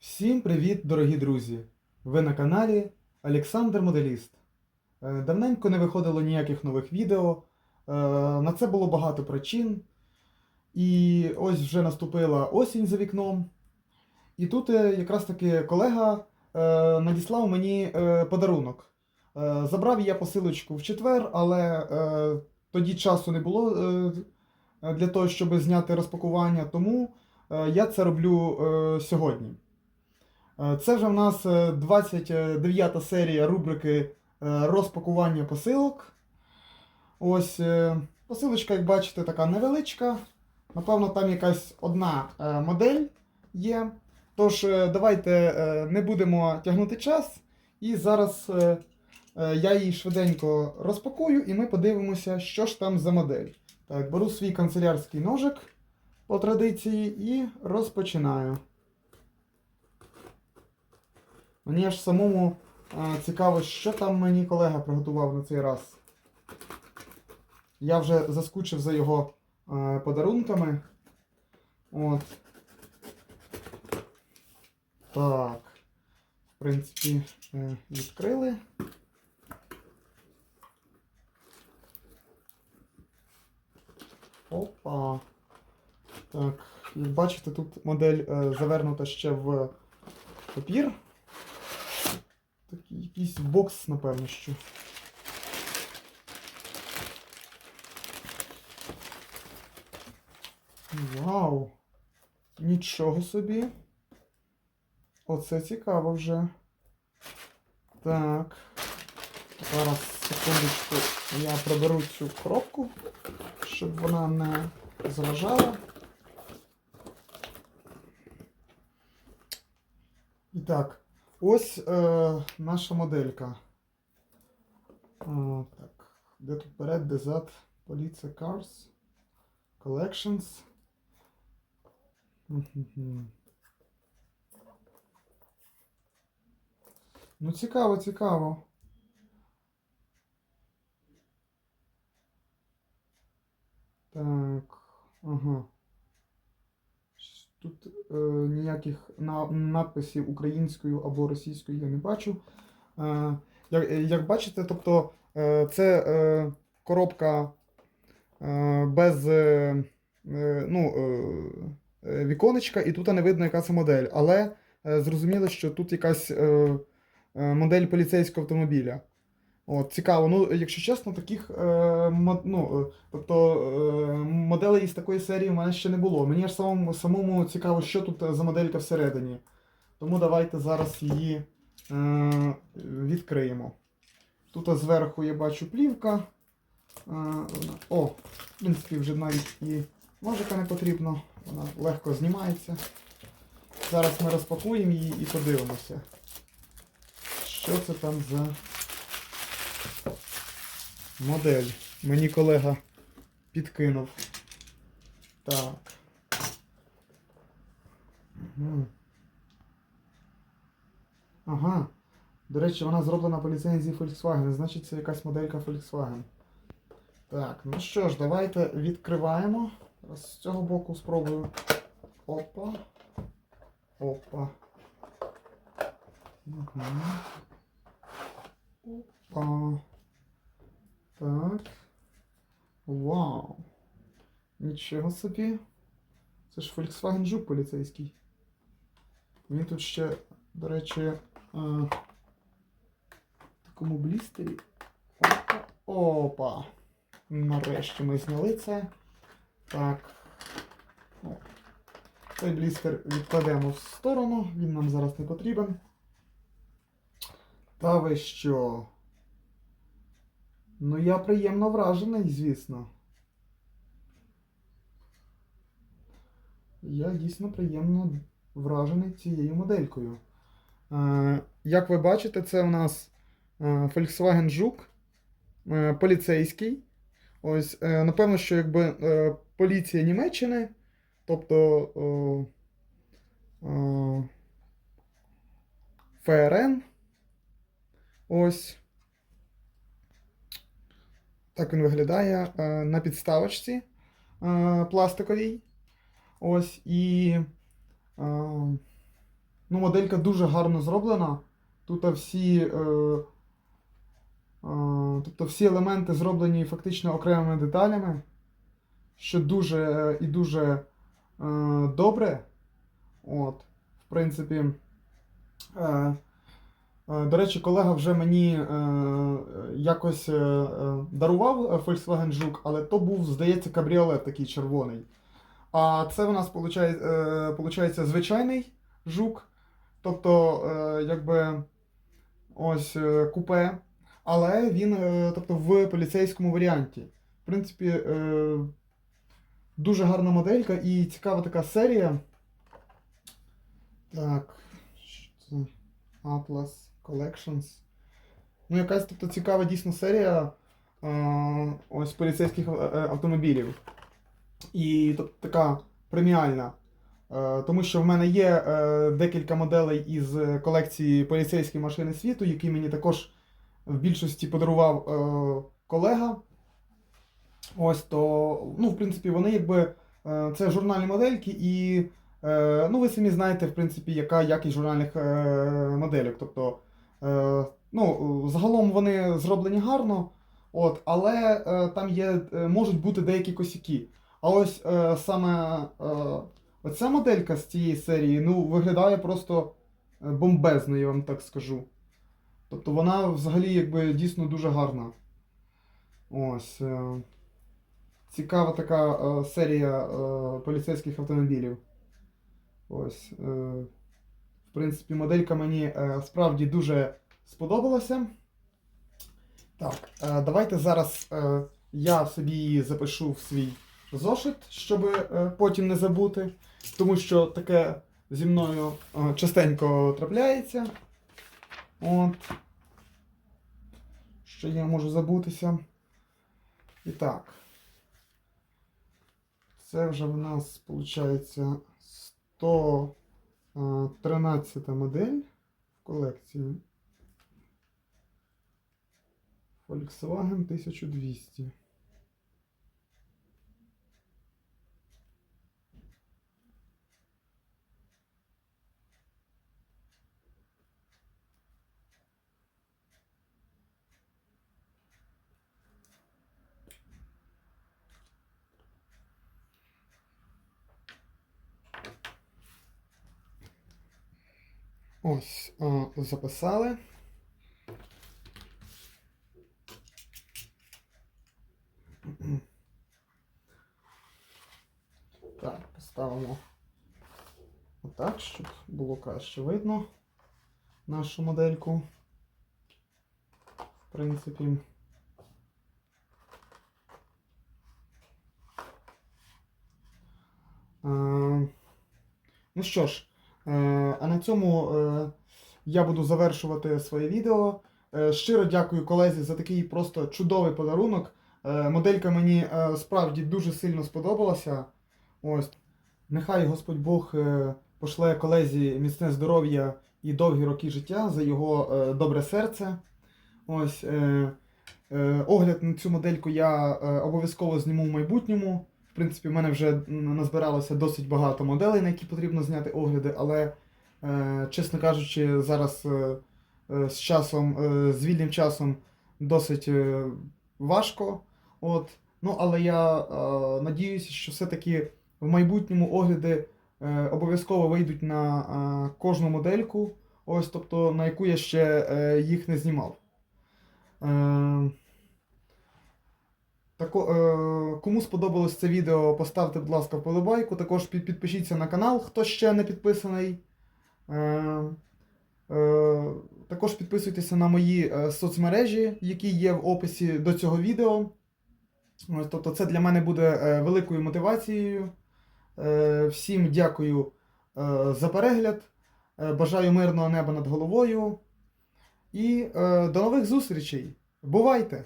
Всім привіт, дорогі друзі! Ви на каналі Олександр Моделіст. Е, Давненько не виходило ніяких нових відео. Е, На це було багато причин. І ось вже наступила осінь за вікном. І тут е, якраз таки колега надіслав мені подарунок. Забрав я посилочку в четвер, але тоді часу не було для того, щоб зняти розпакування, тому я це роблю сьогодні. Е, Це вже в нас е, 29 серія рубрики е, розпакування посилок. Ось е, посилочка, як бачите, така невеличка. Напевно, там якась одна е, модель є. Тож, е, давайте е, не будемо тягнути час. І зараз е, е, я її швиденько розпакую, і ми подивимося, що ж там за модель. Так, беру свій канцелярський ножик по традиції і розпочинаю. Мені аж самому е, цікаво, що там мені колега приготував на цей раз. Я вже заскучив за його е, подарунками. От. Так. В принципі, е, відкрили. Опа. Так, як бачите, тут модель завернута ще в папір. Такий якийсь бокс, напевно, що. Вау! Нічого собі. Оце цікаво вже. Так. Зараз секундочку я проберу цю коробку, щоб вона не заважала. І так, ось е, наша моделька. А, так, де тут перед, де зад? Police Cars Collections. Ну, цікаво, цікаво. Так, ага. Тут е, ніяких на, надписів українською або російською я не бачу. Е, як, як бачите, тобто е, це е, коробка е, без е, е, ну, е, е, віконечка, і тут не видно, яка це модель. Але е, зрозуміло, що тут якась е, е, модель поліцейського автомобіля. От, цікаво. Ну, якщо чесно, таких е, ну, е, тобто, е, моделей із такої серії в мене ще не було. Мені ж самому, самому цікаво, що тут е, за моделька всередині. Тому давайте зараз її е, відкриємо. Тут зверху я бачу плівка. Е, о, в принципі, вже навіть і ножика не потрібно. Вона легко знімається. Зараз ми розпакуємо її і подивимося. Що це там за модель? Мені колега підкинув. Так. Ага. До речі, вона зроблена по ліцензії Volkswagen, значить це якась моделька Volkswagen. Так, ну що ж, давайте відкриваємо. З цього боку спробую. Опа. Опа. Угу. Опа. Так. Вау. Нічого собі. Це ж Volkswagen Жук поліцейський. Він тут ще, до речі, е, в такому блістері. Опа. Опа. Нарешті ми зняли це. Так. О. Цей блістер відкладемо в сторону, він нам зараз не потрібен. Та ви що? Ну, я приємно вражений, звісно. Я дійсно приємно вражений цією моделькою. Е, як ви бачите, це у нас е, Volkswagen Жук е, поліцейський. Ось, напевно, що якби поліція Німеччини, тобто ФРН. Ось. Так він виглядає е, на підставочці е, пластиковій. Ось і. Е, Ну, моделька дуже гарно зроблена. Тут всі, тобто всі елементи зроблені фактично окремими деталями, що дуже і дуже добре. От, в принципі, до речі, колега вже мені е, якось е, е, дарував е, Volkswagen Жук, але то був, здається, кабріолет такий червоний. А це у нас е, звичайний жук, тобто, е, якби ось е, купе, але він е, тобто, в поліцейському варіанті. В принципі, е, дуже гарна моделька і цікава така серія. Так, що це? Atlas Collections. Ну, якась тобто, цікава дійсно серія е, ось поліцейських е, е, автомобілів. І тобто, така преміальна. Е, Тому що в мене є е, декілька моделей із колекції поліцейські машини світу, які мені також в більшості подарував е, колега. Ось то, ну, в принципі, вони якби е, це журнальні модельки, і е, ну, ви самі знаєте, в принципі, яка якість журнальних е, модельок. Тобто, ну, загалом вони зроблені гарно, от, але е, там є, е, можуть бути деякі косяки. А ось е, саме е, оця моделька з цієї серії ну, виглядає просто е, бомбезно, я вам так скажу. Тобто вона взагалі якби дійсно дуже гарна. Ось. Е, цікава така е, серія е, поліцейських автомобілів. Ось. В принципі, моделька мені е, справді дуже сподобалася. Так, е, давайте зараз е, я собі її запишу в свій зошит, щоб потім не забути, тому що таке зі мною частенько трапляється. От. Що я можу забутися. І так. Це вже в нас виходить 113 модель в колекції. Volkswagen 1200. Ось, записали. Так, поставимо отак, щоб було краще видно нашу модельку. В принципі. Е, Ну що ж, а на цьому е, я буду завершувати своє відео. Е, Щиро дякую колезі за такий просто чудовий подарунок. Е, Моделька мені е, справді дуже сильно сподобалася. Ось. Нехай Господь Бог е, пошле колезі міцне здоров'я і довгі роки життя за його е, добре серце. Ось. Е, е, Огляд на цю модельку я е, обов'язково зніму в майбутньому. В принципі, в мене вже назбиралося досить багато моделей, на які потрібно зняти огляди, але, е, чесно кажучи, зараз е, е, з часом, е, з вільним часом досить е, важко. От. Ну, але я е, надіюся, що все-таки в майбутньому огляди е, обов'язково вийдуть на е, кожну модельку, ось, тобто, на яку я ще е, їх не знімав. Е, Тако, е, кому сподобалось це відео, поставте, будь ласка, вподобайку. Також під, підпишіться на канал, хто ще не підписаний. Е, е, також підписуйтеся на мої е, соцмережі, які є в описі до цього відео. Тобто це для мене буде е, великою мотивацією. Е, всім дякую е, за перегляд. Бажаю мирного неба над головою. І е, до нових зустрічей. Бувайте!